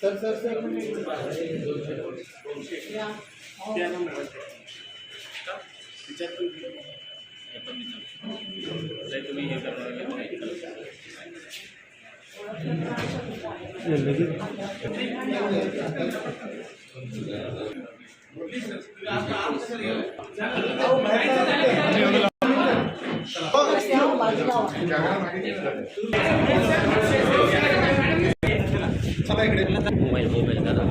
Sir sir sir क्या थांबा इकडे मोबाईल मोबाईल दादा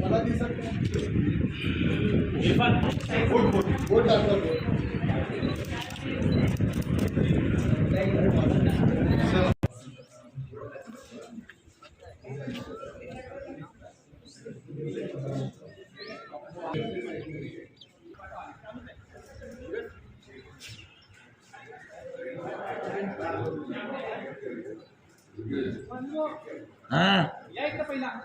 मला दिसत नाही बोट बोट बोट दाखवा Ha? Ah. Yay ka pa lang.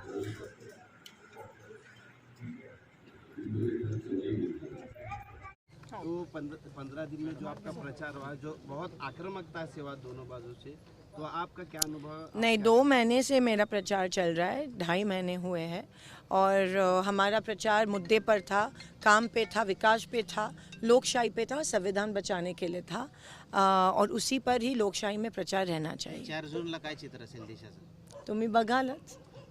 तो पंद्रह दिन में जो आपका प्रचार हुआ जो बहुत आक्रमकता से हुआ दोनों बाजू से तो आपका क्या अनुभव नहीं दो महीने से मेरा प्रचार चल रहा है ढाई महीने हुए हैं और हमारा प्रचार मुद्दे पर था काम पे था विकास पे था लोकशाही पे था संविधान बचाने के लिए था और उसी पर ही लोकशाही में प्रचार रहना चाहिए चार जूनला काय चित्र असेल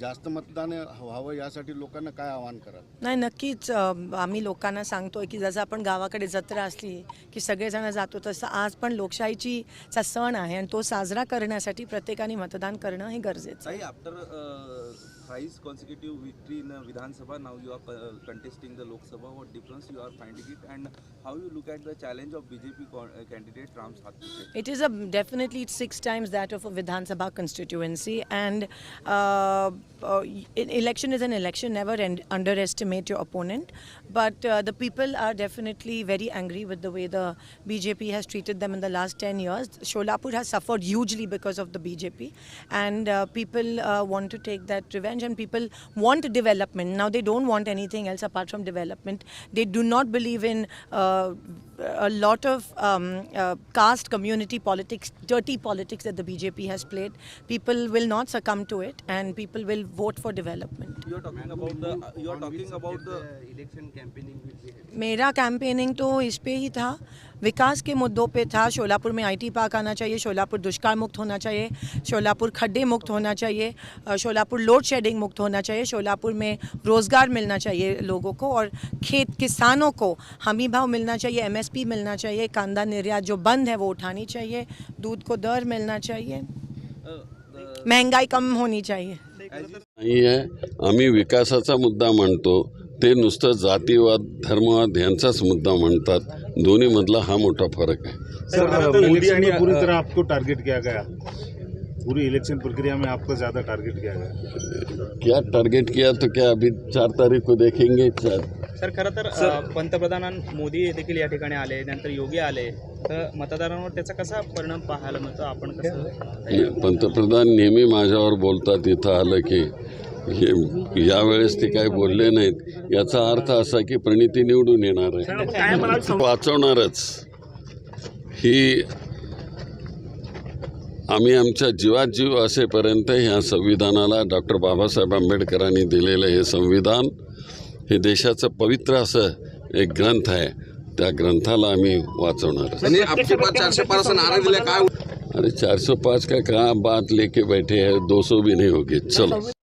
जास्त मतदान व्हावं यासाठी लोकांना काय आवाहन करा नाही नक्कीच आम्ही लोकांना सांगतोय की जसं आपण गावाकडे जत्रा असली की सगळेजण जातो तसं आज पण लोकशाहीची सण आहे आणि तो साजरा करण्यासाठी प्रत्येकाने मतदान करणं हे गरजेचं आहे after thrice consecutive victory in Vidhan Sabha. Now you are uh, contesting the Lok Sabha. What difference you are finding it, and how you look at the challenge of BJP uh, candidate Ram Sathpute? It is a definitely six times that of a Vidhan Sabha constituency, and. Uh, uh, election is an election. Never end, underestimate your opponent. But uh, the people are definitely very angry with the way the BJP has treated them in the last 10 years. Sholapur has suffered hugely because of the BJP. And uh, people uh, want to take that revenge and people want development. Now they don't want anything else apart from development. They do not believe in uh, a lot of um, uh, caste community politics, dirty politics that the BJP has played. People will not succumb to it, and people will vote for development. You are talking about the. Uh, You are talking about the election campaigning. मेरा campaigning तो इस पे ही था विकास के मुद्दों पे था शोलापुर में आईटी पार्क आना चाहिए शोलापुर दुष्काल मुक्त होना चाहिए शोलापुर खड्डे मुक्त होना चाहिए शोलापुर लोड शेडिंग मुक्त होना चाहिए शोलापुर में रोज़गार मिलना चाहिए लोगों को और खेत किसानों को हमी भाव मिलना चाहिए एम एमएसपी मिलना चाहिए कांदा निर्यात जो बंद है वो उठानी चाहिए दूध को दर मिलना चाहिए महंगाई कम होनी चाहिए नहीं है आम्मी विका मुद्दा मांडतो ते नुस्त जातीवाद धर्मवाद यांचाच मुद्दा मानता दोनों मधला हा मोटा फरक है सर मोदी पूरी तरह आपको टारगेट किया गया पूरी इलेक्शन प्रक्रिया में आपको ज़्यादा टारगेट किया गया क्या टारगेट किया तो क्या अभी चार तारीख को देखेंगे चार सर खरं तर पंतप्रधान मोदी देखील या ठिकाणी आले नंतर योगी आले तर मतदारांवर त्याचा कसा परिणाम पाहायला मिळतो आपण कसं पंतप्रधान नेहमी माझ्यावर बोलतात इथं आलं की यावेळेस ते काय बोलले नाहीत याचा अर्थ असा की प्रणिती निवडून येणार आहे वाचवणारच ही आम्ही आमच्या जीवात जीव असेपर्यंत ह्या संविधानाला डॉक्टर बाबासाहेब आंबेडकरांनी दिलेलं हे संविधान हे देशाचं पवित्र असं एक ग्रंथ आहे त्या ग्रंथाला आम्ही वाचवणार अरे चार पाच का बात लेके बैठे है, दो भी नहीं होगी चलो